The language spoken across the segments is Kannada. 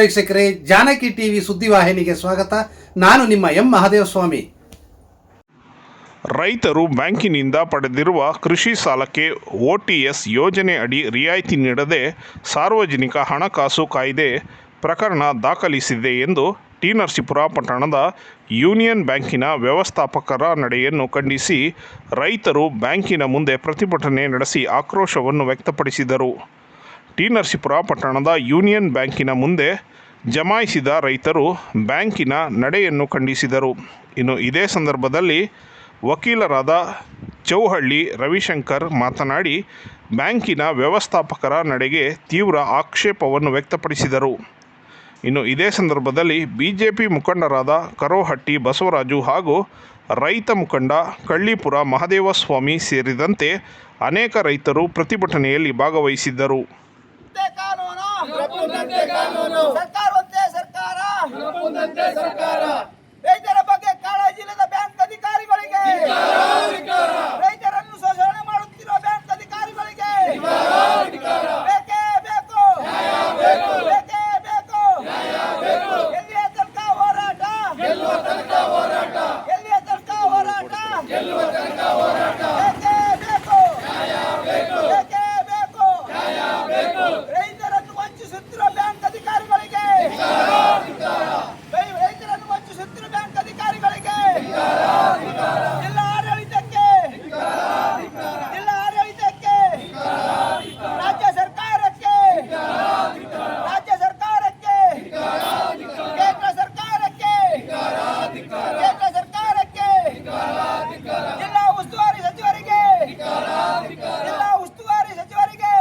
ವೀಕ್ಷಕರೇ, ಜಾನಕಿ ಟಿವಿ ಸುದ್ದಿವಾಹಿನಿಗೆ ಸ್ವಾಗತ. ನಾನು ನಿಮ್ಮ ಎಂ ಮಹಾದೇವಸ್ವಾಮಿ. ರೈತರು ಬ್ಯಾಂಕಿನಿಂದ ಪಡೆದಿರುವ ಕೃಷಿ ಸಾಲಕ್ಕೆ ಓಟಿಎಸ್ ಯೋಜನೆ ಅಡಿ ರಿಯಾಯಿತಿ ನೀಡದೆ ಸಾರ್ವಜನಿಕ ಹಣಕಾಸು ಕಾಯ್ದೆ ಪ್ರಕರಣ ದಾಖಲಿಸಿದೆ ಎಂದು ಟಿ ನರಸೀಪುರ ಪಟ್ಟಣದ ಯೂನಿಯನ್ ಬ್ಯಾಂಕಿನ ವ್ಯವಸ್ಥಾಪಕರ ನಡೆಯನ್ನು ಖಂಡಿಸಿ ರೈತರು ಬ್ಯಾಂಕಿನ ಮುಂದೆ ಪ್ರತಿಭಟನೆ ನಡೆಸಿ ಆಕ್ರೋಶವನ್ನು ವ್ಯಕ್ತಪಡಿಸಿದರು. ಟಿ ನರಸೀಪುರ ಪಟ್ಟಣದ ಯೂನಿಯನ್ ಬ್ಯಾಂಕಿನ ಮುಂದೆ ಜಮಾಯಿಸಿದ ರೈತರು ಬ್ಯಾಂಕಿನ ನಡೆಯನ್ನು ಖಂಡಿಸಿದರು. ಇನ್ನು ಇದೇ ಸಂದರ್ಭದಲ್ಲಿ ವಕೀಲರಾದ ಚೌಹಳ್ಳಿ ರವಿಶಂಕರ್ ಮಾತನಾಡಿ, ಬ್ಯಾಂಕಿನ ವ್ಯವಸ್ಥಾಪಕರ ನಡೆಗೆ ತೀವ್ರ ಆಕ್ಷೇಪವನ್ನು ವ್ಯಕ್ತಪಡಿಸಿದರು. ಇನ್ನು ಇದೇ ಸಂದರ್ಭದಲ್ಲಿ ಬಿಜೆಪಿ ಮುಖಂಡರಾದ ಕರೋಹಟ್ಟಿ ಬಸವರಾಜು ಹಾಗೂ ರೈತ ಮುಖಂಡ ಕಳ್ಳೀಪುರ ಮಹದೇವಸ್ವಾಮಿ ಸೇರಿದಂತೆ ಅನೇಕ ರೈತರು ಪ್ರತಿಭಟನೆಯಲ್ಲಿ ಭಾಗವಹಿಸಿದ್ದರು. ರಪ್ಪುದಂತೆ ಕಾನೂನು. ಸರ್ಕಾರವಂತೆ ಸರ್ಕಾರ. ಸರ್ಕಾರ. ರೈತರ ಬಗ್ಗೆ ಕಾಳಜಿ ಇಲ್ಲದ ಬ್ಯಾಂಕ್ ಅಧಿಕಾರಿಗಳಿಗೆ ರೈತರನ್ನು ಶೋಷಣೆ ಮಾಡುತ್ತಿರುವ ಬ್ಯಾಂಕ್ ಅಧಿಕಾರಿಗಳಿಗೆ ಬೇಕೇ ಬೇಕು ಬೇಕೇ ಬೇಕು ಎಲ್ಲಿಯ ತನಕ ಹೋರಾಟ ಎಲ್ಲಿಯ ತನಕ ಹೋರಾಟ ಬೇಕೇ ಬೇಕು ಬೇಕೇ ಬೇಕು ರೈತರನ್ನು ವಂಚಿಸುತ್ತಿರುವ ಬ್ಯಾಂಕ್ ಅಧಿಕಾರಿಗಳಿಗೆ ರೈ- ರೈತರನ್ನು ವಂಚಿಸುತ್ತಿರುವ ಬ್ಯಾಂಕ್ ಅಧಿಕಾರಿಗಳಿಗೆ ಜಿಲ್ಲಾ ಆಡಳಿತಕ್ಕೆ ಜಿಲ್ಲಾ ಆಡಳಿತಕ್ಕೆ ರಾಜ್ಯ ಸರ್ಕಾರಕ್ಕೆ ರಾಜ್ಯ ಸರ್ಕಾರಕ್ಕೆ ಕೇಂದ್ರ ಸರ್ಕಾರಕ್ಕೆ ಕೇಂದ್ರ ಸರ್ಕಾರಕ್ಕೆ ಜಿಲ್ಲಾ ಉಸ್ತುವಾರಿ ಸಚಿವರಿಗೆ ಜಿಲ್ಲಾ ಉಸ್ತುವಾರಿ ಸಚಿವರಿಗೆ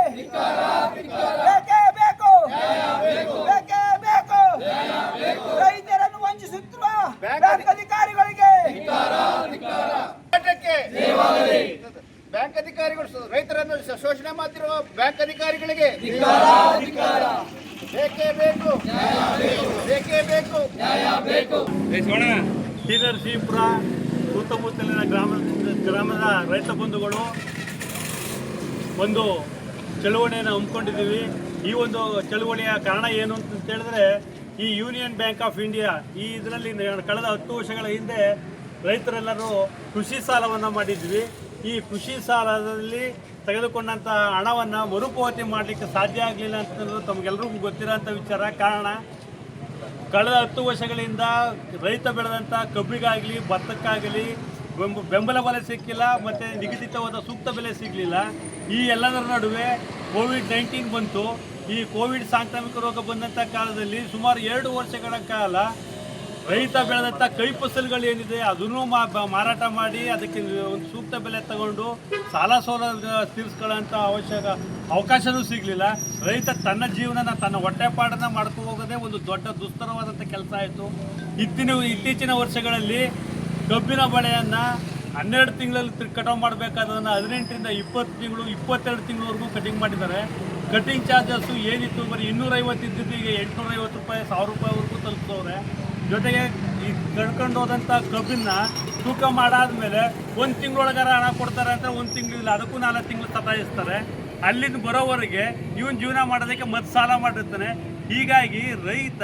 ಬೇಕೇ ಬೇಕು ಬೇಕೇ ಬೇಕು ರೈತರನ್ನು ವಂಚಿಸುತ್ತಿರುವ ಬ್ಯಾಂಕ್ ಅಧಿಕಾರಿಗಳಿಗೆ ಹೋರಾಟಕ್ಕೆ ಬ್ಯಾಂಕ್ ಅಧಿಕಾರಿಗಳು ಸ- ರೈತರನ್ನು ಶ- ಶೋಷಣೆ ಮಾಡ್ತಿರುವ ಬ್ಯಾಂಕ್ ಅಧಿಕಾರಿಗಳಿಗೆ ಬೇಕೇ ನರಸೀಪುರ ಸುತ್ತಮುತ್ತಲಿನ ಗ್ರಾಮ ಗ್ರಾಮದ ರೈತ ಬಂಧುಗಳು ಒಂದು ಚಳುವಳಿಯನ್ನು ಹಮ್ಮಿಕೊಂಡಿದ್ದೀವಿ. ಈ ಒಂದು ಚಳುವಳಿಯ ಕಾರಣ ಏನು ಅಂತ ಹೇಳಿದ್ರೆ, ಈ ಯೂನಿಯನ್ ಬ್ಯಾಂಕ್ ಆಫ್ ಇಂಡಿಯಾ ಈ ಇದರಲ್ಲಿ ಕಳೆದ ಹತ್ತು ವರ್ಷಗಳ ಹಿಂದೆ ರೈತರೆಲ್ಲರೂ ಕೃಷಿ ಸಾಲವನ್ನು ಮಾಡಿದ್ವಿ. ಈ ಕೃಷಿ ಸಾಲದಲ್ಲಿ ತೆಗೆದುಕೊಂಡಂಥ ಹಣವನ್ನು ಮರುಪಾವತಿ ಮಾಡಲಿಕ್ಕೆ ಸಾಧ್ಯ ಆಗಲಿಲ್ಲ ಅಂತಂದ್ರೆ ತಮಗೆಲ್ಲರಿಗೂ ಗೊತ್ತಿರೋಂಥ ವಿಚಾರ. ಕಾರಣ, ಕಳೆದ ಹತ್ತು ವರ್ಷಗಳಿಂದ ರೈತ ಬೆಳೆದಂಥ ಕಬ್ಬಿಗಾಗಲಿ, ಭತ್ತಕ್ಕಾಗಲಿ, ಬೆಂಬ, ಬೆಂಬಲ ಬೆಲೆ ಸಿಕ್ಕಿಲ್ಲ, ಮತ್ತು ನಿಗದಿತವಾದ ಸೂಕ್ತ ಬೆಲೆ ಸಿಗಲಿಲ್ಲ. ಈ ಎಲ್ಲದರ ನಡುವೆ ಕೋವಿಡ್ ನೈನ್ಟೀನ್ ಬಂತು. ಈ ಕೋವಿಡ್ ಸಾಂಕ್ರಾಮಿಕ ರೋಗ ಬಂದಂಥ ಕಾಲದಲ್ಲಿ ಸುಮಾರು ಎರಡು ವರ್ಷಗಳ ಕಾಲ ರೈತ ಬೆಳೆದಂಥ ಕೈ ಫಸಲುಗಳು ಏನಿದೆ, ಅದನ್ನು ಮಾರಾಟ ಮಾಡಿ ಅದಕ್ಕೆ ಒಂದು ಸೂಕ್ತ ಬೆಲೆ ತಗೊಂಡು ಸಾಲ ಸೋಲ ತೀರಿಸ್ಕೊಳ್ಳೋಂಥ ಅವಶ್ಯಕ ಅವಕಾಶನೂ ಸಿಗಲಿಲ್ಲ. ರೈತ ತನ್ನ ಜೀವನನ, ತನ್ನ ಹೊಟ್ಟೆಪಾಡನ್ನ ಮಾಡ್ಕೊಂಡು ಹೋಗೋದೇ ಒಂದು ದೊಡ್ಡ ದುಸ್ತರವಾದಂಥ ಕೆಲಸ ಆಯಿತು. ಇತ್ತಿನ, ಇತ್ತೀಚಿನ ವರ್ಷಗಳಲ್ಲಿ ಕಬ್ಬಿನ ಬೆಳೆಯನ್ನು ಹನ್ನೆರಡು ತಿಂಗಳಲ್ಲಿ ಕಟಾವು ಮಾಡಬೇಕಾದ್ರನ್ನ ಹದಿನೆಂಟರಿಂದ ಇಪ್ಪತ್ತು ತಿಂಗಳು, ಇಪ್ಪತ್ತೆರಡು ತಿಂಗಳವರೆಗೂ ಕಟಿಂಗ್ ಮಾಡಿದ್ದಾರೆ. ಕಟಿಂಗ್ ಚಾರ್ಜಸ್ಸು ಏನಿತ್ತು, ಬರೀ ಇನ್ನೂರೈವತ್ತು ಇದ್ದಿದ್ದು ಈಗ ಎಂಟುನೂರೈವತ್ತು ರೂಪಾಯಿ, ಸಾವಿರ ರೂಪಾಯಿವರೆಗೂ ತಲುಪಿಸವ್ರೆ ಜೊತೆಗೆ ಈ ಕಳ್ಕೊಂಡು ಹೋದಂಥ ಕಬ್ಬಿನ ತೂಕ ಮಾಡಾದ್ಮೇಲೆ ಒಂದು ತಿಂಗಳೊಳಗಾರ ಹಣ ಕೊಡ್ತಾರೆ ಅಂತ ಒಂದು ತಿಂಗಳು ಇಲ್ಲ, ಅದಕ್ಕೂ ನಾಲ್ಕು ತಿಂಗಳು ಸತಾಯಿಸ್ತಾರೆ. ಅಲ್ಲಿಂದ ಬರೋವರೆಗೆ ಇವನ್ ಜೀವನ ಮಾಡೋದಕ್ಕೆ ಮತ್ತೆ ಸಾಲ ಮಾಡಿರ್ತಾನೆ. ಹೀಗಾಗಿ ರೈತ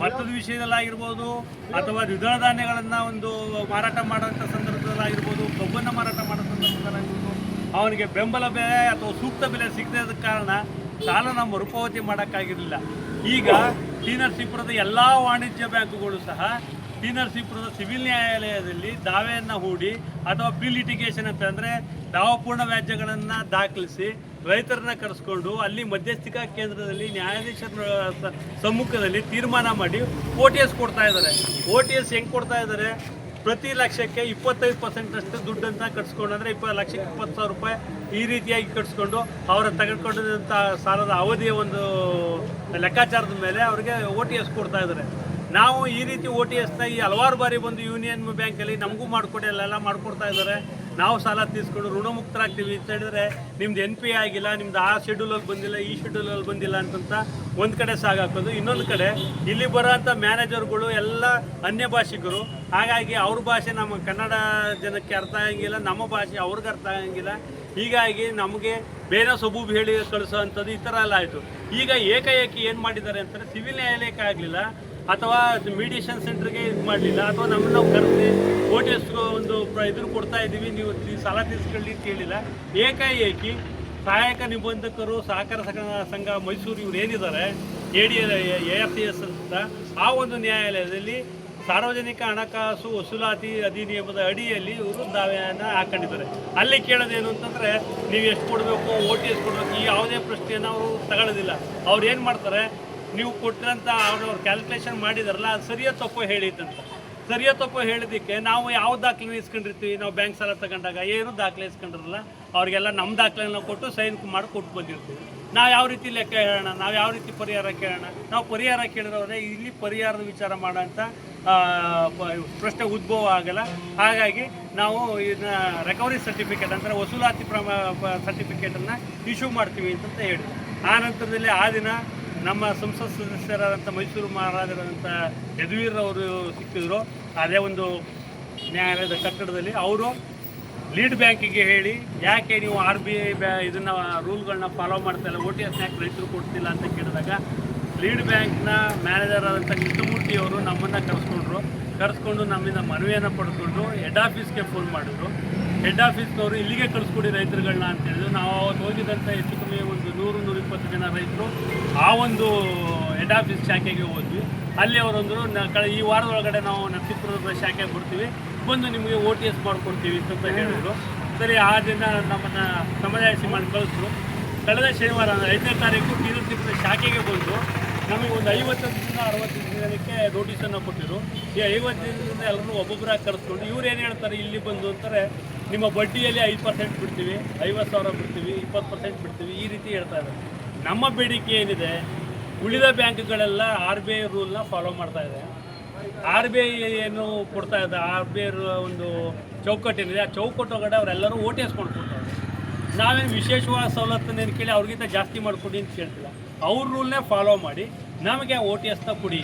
ಭತ್ತದ ವಿಷಯದಲ್ಲಾಗಿರ್ಬೋದು ಅಥವಾ ದ್ವಿದಳ ಧಾನ್ಯಗಳನ್ನು ಒಂದು ಮಾರಾಟ ಮಾಡೋಂಥ ಸಂದರ್ಭದಲ್ಲಾಗಿರ್ಬೋದು, ಕಬ್ಬನ್ನು ಮಾರಾಟ ಮಾಡೋ ಸಂದರ್ಭದಲ್ಲಾಗಿರ್ಬೋದು, ಅವನಿಗೆ ಬೆಂಬಲ ಬೆಲೆ ಅಥವಾ ಸೂಕ್ತ ಬೆಲೆ ಸಿಗದ ಕಾರಣ ಸಾಲನ ಮರುಪಾವತಿ ಮಾಡೋಕ್ಕಾಗಿರಲಿಲ್ಲ. ಈಗ ಟಿ ನರಸೀಪುರದ ಎಲ್ಲ ವಾಣಿಜ್ಯ ಬ್ಯಾಂಕುಗಳು ಸಹ ಟಿ ನರಸೀಪುರದ ಸಿವಿಲ್ ನ್ಯಾಯಾಲಯದಲ್ಲಿ ದಾವೆಯನ್ನು ಹೂಡಿ ಅಥವಾ ಪ್ರೀ ಲಿಟಿಗೇಷನ್ ಅಂತ ಅಂದರೆ ದಾವಪೂರ್ಣ ವ್ಯಾಜ್ಯಗಳನ್ನು ದಾಖಲಿಸಿ ರೈತರನ್ನ ಕರೆಸ್ಕೊಂಡು ಅಲ್ಲಿ ಮಧ್ಯಸ್ಥಿಕಾ ಕೇಂದ್ರದಲ್ಲಿ ನ್ಯಾಯಾಧೀಶರ ಸಮ್ಮುಖದಲ್ಲಿ ತೀರ್ಮಾನ ಮಾಡಿ ಓ ಟಿ ಎಸ್ ಕೊಡ್ತಾ ಇದ್ದಾರೆ. ಓ ಟಿ ಎಸ್ ಹೆಂಗೆ ಕೊಡ್ತಾ ಇದ್ದಾರೆ? ಪ್ರತಿ ಲಕ್ಷಕ್ಕೆ ಇಪ್ಪತ್ತೈದು ಪರ್ಸೆಂಟ್ ಅಷ್ಟು ದುಡ್ಡನ್ನು ಕಟ್ಸ್ಕೊಂಡು ಅಂದರೆ ಇಪ್ಪತ್ತು ಲಕ್ಷಕ್ಕೆ ಇಪ್ಪತ್ತು ಸಾವಿರ ರೂಪಾಯಿ ಈ ರೀತಿಯಾಗಿ ಕಟ್ಸ್ಕೊಂಡು ಅವರ ತೆಗೆದುಕೊಂಡಿದ್ದಂಥ ಸಾಲದ ಅವಧಿಯ ಒಂದು ಲೆಕ್ಕಾಚಾರದ ಮೇಲೆ ಅವರಿಗೆ ಓ ಟಿ ಎಸ್ ಕೊಡ್ತಾ ಇದ್ದಾರೆ. ನಾವು ಈ ರೀತಿ ಓ ಟಿ ಎಸ್ನ ಈ ಹಲವಾರು ಬಾರಿ ಬಂದು ಯೂನಿಯನ್ ಬ್ಯಾಂಕಲ್ಲಿ ನಮಗೂ ಮಾಡಿಕೊಡಿ, ಅಲ್ಲೆಲ್ಲ ಮಾಡಿಕೊಡ್ತಾ ಇದ್ದಾರೆ. ನಾವು ಸಾಲ ತೀರಿಸ್ಕೊಂಡು ಋಣಮುಕ್ತರಾಗ್ತೀವಿ ಅಂತ ಹೇಳಿದ್ರೆ ನಿಮ್ದು ಎನ್ ಪಿ ಆಗಿಲ್ಲ, ನಿಮ್ದು ಆ ಶೆಡ್ಯೂಲಲ್ಲಿ ಬಂದಿಲ್ಲ, ಈ ಶೆಡ್ಯೂಲಲ್ಲಿ ಬಂದಿಲ್ಲ ಅಂತಂತ ಒಂದು ಕಡೆ ಸಾಗಾಕೋದು ಇನ್ನೊಂದು ಕಡೆ ಇಲ್ಲಿ ಬರೋಂಥ ಮ್ಯಾನೇಜರ್ಗಳು ಎಲ್ಲ ಅನ್ಯ ಭಾಷಿಕರು. ಹಾಗಾಗಿ ಅವ್ರ ಭಾಷೆ ನಮ್ಮ ಕನ್ನಡ ಜನಕ್ಕೆ ಅರ್ಥ ಆಗಂಗಿಲ್ಲ, ನಮ್ಮ ಭಾಷೆ ಅವ್ರಿಗೆ ಅರ್ಥ ಆಗಂಗಿಲ್ಲ. ಹೀಗಾಗಿ ನಮಗೆ ಬೇರೆ ಸಬೂಬು ಹೇಳಿ ಕಳಿಸೋ ಅಂಥದ್ದು ಈ ಥರ ಎಲ್ಲ ಆಯಿತು. ಈಗ ಏಕಾಏಕಿ ಏನು ಮಾಡಿದ್ದಾರೆ ಅಂತಂದರೆ ಸಿವಿಲ್ ನ್ಯಾಯಾಲಯಕ್ಕೆ ಆಗಲಿಲ್ಲ. ಅಥವಾ ಮೀಡಿಯೇಷನ್ ಸೆಂಟರ್ಗೆ ಇದು ಮಾಡಲಿಲ್ಲ, ಅಥವಾ ನಮ್ಮನ್ನ ನಾವು ಕರೆಸಿ ಓಟಿಎಸ್ ಒಂದು ಇದನ್ನು ಕೊಡ್ತಾ ಇದ್ದೀವಿ, ನೀವು ಸಾಲ ತೀರಿಸ್ಕೊಳ್ಳಿ ಕೇಳಿಲ್ಲ ಏಕಾಏಕಿ ಸಹಾಯಕ ನಿಬಂಧಕರು, ಸಹಕಾರ ಸಂಘ ಸಂಘ ಮೈಸೂರು ಇವ್ರು ಏನಿದ್ದಾರೆ A D A F C S ಅಂತ ಆ ಒಂದು ನ್ಯಾಯಾಲಯದಲ್ಲಿ ಸಾರ್ವಜನಿಕ ಹಣಕಾಸು ವಸೂಲಾತಿ ಅಧಿನಿಯಮದ ಅಡಿಯಲ್ಲಿ ಇವರು ದಾವೆಯನ್ನು ಹಾಕೊಂಡಿದ್ದಾರೆ. ಅಲ್ಲಿ ಕೇಳೋದೇನು ಅಂತಂದರೆ, ನೀವು ಎಷ್ಟು ಕೊಡಬೇಕು, ಓ ಟಿ ಎಸ್ ಕೊಡಬೇಕು, ಈ ಯಾವುದೇ ಪ್ರಶ್ನೆಯನ್ನು ಅವರು ತಗೊಳ್ಳೋದಿಲ್ಲ ಅವ್ರು ಏನು ಮಾಡ್ತಾರೆ ನೀವು ಕೊಟ್ಟಿರಂಥ ಅವ್ರು ಅವ್ರು ಕ್ಯಾಲ್ಕುಲೇಷನ್ ಮಾಡಿದಾರಲ್ಲ, ಅದು ಸರಿಯೋ ತಪ್ಪು ಹೇಳಿದ್ದಂತ ಸರಿಯೋ ತಪ್ಪು ಹೇಳಿದ್ದಕ್ಕೆ ನಾವು ಯಾವ ದಾಖಲೆ ಇಸ್ಕೊಂಡಿರ್ತೀವಿ? ನಾವು ಬ್ಯಾಂಕ್ ಸಾಲ ತಗೊಂಡಾಗ ಏನು ದಾಖಲೆ ಇಸ್ಕೊಂಡಿರಲ್ಲ? ಅವರಿಗೆಲ್ಲ ನಮ್ಮ ದಾಖಲೆನ ಕೊಟ್ಟು ಸೈನ್ ಮಾಡಿ ಕೊಟ್ಟು ಬಂದಿರ್ತೀವಿ. ನಾವು ಯಾವ ರೀತಿ ಲೆಕ್ಕ ಹೇಳೋಣ? ನಾವು ಯಾವ ರೀತಿ ಪರಿಹಾರ ಕೇಳೋಣ? ನಾವು ಪರಿಹಾರ ಕೇಳಿರೋರೆ ಇಲ್ಲಿ ಪರಿಹಾರದ ವಿಚಾರ ಮಾಡೋಂಥ ಪ್ರಶ್ನೆ ಉದ್ಭವ ಆಗಲ್ಲ. ಹಾಗಾಗಿ ನಾವು ಇದನ್ನ ರೆಕವರಿ ಸರ್ಟಿಫಿಕೇಟ್ ಅಂದರೆ ವಸೂಲಾತಿ ಪ್ರಮ ಸರ್ಟಿಫಿಕೇಟನ್ನು ಇಶ್ಯೂ ಮಾಡ್ತೀವಿ ಅಂತ ಹೇಳಿ ಆ ನಂತರದಲ್ಲಿ ಆ ದಿನ ನಮ್ಮ ಸಂಸತ್ ಸದಸ್ಯರಾದಂಥ ಮೈಸೂರು ಮಹಾರಾಜರಾದಂಥ ಯದುವೀರ್ ಅವರು ಸಿಕ್ಕಿದ್ರು. ಅದೇ ಒಂದು ನ್ಯಾಯಾಲಯದ ಕಟ್ಟಡದಲ್ಲಿ. ಅವರು ಲೀಡ್ ಬ್ಯಾಂಕಿಗೆ ಹೇಳಿ, ಯಾಕೆ ನೀವು ಆರ್ ಬಿ ಐ ಬ್ಯಾ, ಇದನ್ನು ರೂಲ್ಗಳನ್ನ ಫಾಲೋ ಮಾಡ್ತಾ ಇಲ್ಲ? ಓ ಟಿ ಎಸ್ ಯಾಕೆ ರೈತರು ಕೊಡ್ತಿಲ್ಲ? ಅಂತ ಕೇಳಿದಾಗ, ಲೀಡ್ ಬ್ಯಾಂಕ್ನ ಮ್ಯಾನೇಜರ್ ಆದಂಥ ಕೃಷ್ಣಮೂರ್ತಿಯವರು ನಮ್ಮನ್ನು ಕರೆಸ್ಕೊಂಡ್ರು. ಕರೆಸ್ಕೊಂಡು ನಮ್ಮಿಂದ ಮನವಿಯನ್ನು ಪಡ್ಕೊಂಡು ಹೆಡ್ ಆಫೀಸ್ಗೆ ಫೋನ್ ಮಾಡಿದ್ರು. ಹೆಡ್ ಆಫೀಸ್ನವರು ಇಲ್ಲಿಗೆ ಕಳಿಸ್ಕೊಡಿ ರೈತರುಗಳನ್ನ ಅಂತ ಹೇಳಿದ್ರು. ನಾವು ಅವತ್ತು ಹೋಗಿದ್ದಂಥ ಹೆಚ್ಚು ಕಮ್ಮಿ ಒಂದು ನೂರು ನೂರಿಪ್ಪತ್ತು ಜನ ರೈತರು ಆ ಒಂದು ಹೆಡ್ ಆಫೀಸ್ ಶಾಖೆಗೆ ಹೋದ್ವಿ. ಅಲ್ಲಿ ಅವರೊಂದರು ನ ಈ ವಾರದೊಳಗಡೆ ನಾವು ನಕ್ಷತ್ರದ ಶಾಖೆಗೆ ಬರ್ತೀವಿ. ಬಂದು ನಿಮಗೆ ಓ ಟಿ ಎಸ್ ಮಾಡ್ಕೊಡ್ತೀವಿ ಅಂತ ಹೇಳಿದ್ರು. ಸರಿ ಆ ದಿನ ನಮ್ಮನ್ನು ಸಮಜಾಯಿಸಿ ಮಾಡಿ ಕಳಿಸ್ರು. ಕಳೆದ ಶನಿವಾರ ಐದನೇ ತಾರೀಕು ತೀರ್ಥಿಪುರ ಶಾಖೆಗೆ ಬಂದು ನಮಗೆ ಒಂದು ಐವತ್ತರಿಂದ ಅರವತ್ತು ದಿನಕ್ಕೆ ನೋಟಿಸನ್ನು ಕೊಟ್ಟಿದ್ರು. ಈ ಐವತ್ತು ದಿನದಿಂದ ಎಲ್ಲರೂ ಒಬ್ಬೊಬ್ಬರಾಗಿ ಕರೆಸ್ಕೊಂಡು ಇವ್ರು ಏನು ಹೇಳ್ತಾರೆ, ಇಲ್ಲಿ ಬಂದು ಅಂತಾರೆ, ನಿಮ್ಮ ಬಡ್ಡಿಯಲ್ಲಿ ಐದು ಪರ್ಸೆಂಟ್ ಬಿಡ್ತೀವಿ, ಐವತ್ತು ಸಾವಿರ ಬಿಡ್ತೀವಿ, ಇಪ್ಪತ್ತು ಪರ್ಸೆಂಟ್ ಬಿಡ್ತೀವಿ, ಈ ರೀತಿ ಹೇಳ್ತಾ ಇದ್ದಾರೆ. ನಮ್ಮ ಬೇಡಿಕೆ ಏನಿದೆ, ಉಳಿದ ಬ್ಯಾಂಕ್ಗಳೆಲ್ಲ ಆರ್ ಬಿ ಐ ರೂಲ್ನ ಫಾಲೋ ಮಾಡ್ತಾ ಇದೆ. ಆರ್ ಬಿ ಐ ಏನು ಕೊಡ್ತಾ ಇದೆ, ಆರ್ ಬಿ ಐ ಒಂದು ಚೌಕಟ್ಟೇನಿದೆ, ಆ ಚೌಕಟ್ಟೊಳಗಡೆ ಅವರೆಲ್ಲರೂ ಓ ಟಿ ಎಸ್ ನಾವೇನು ವಿಶೇಷವಾದ ಸವಲತ್ತನ್ನೇನು ಕೇಳಿ ಅವ್ರಿಗಿಂತ ಜಾಸ್ತಿ ಮಾಡಿಕೊಡಿ ಅಂತ ಕೇಳ್ತಿಲ್ಲ. ಅವ್ರ ರೂಲ್ನೇ ಫಾಲೋ ಮಾಡಿ ನಮಗೆ ಓ ಟಿ ಎಸ್ನ ಕೊಡಿ.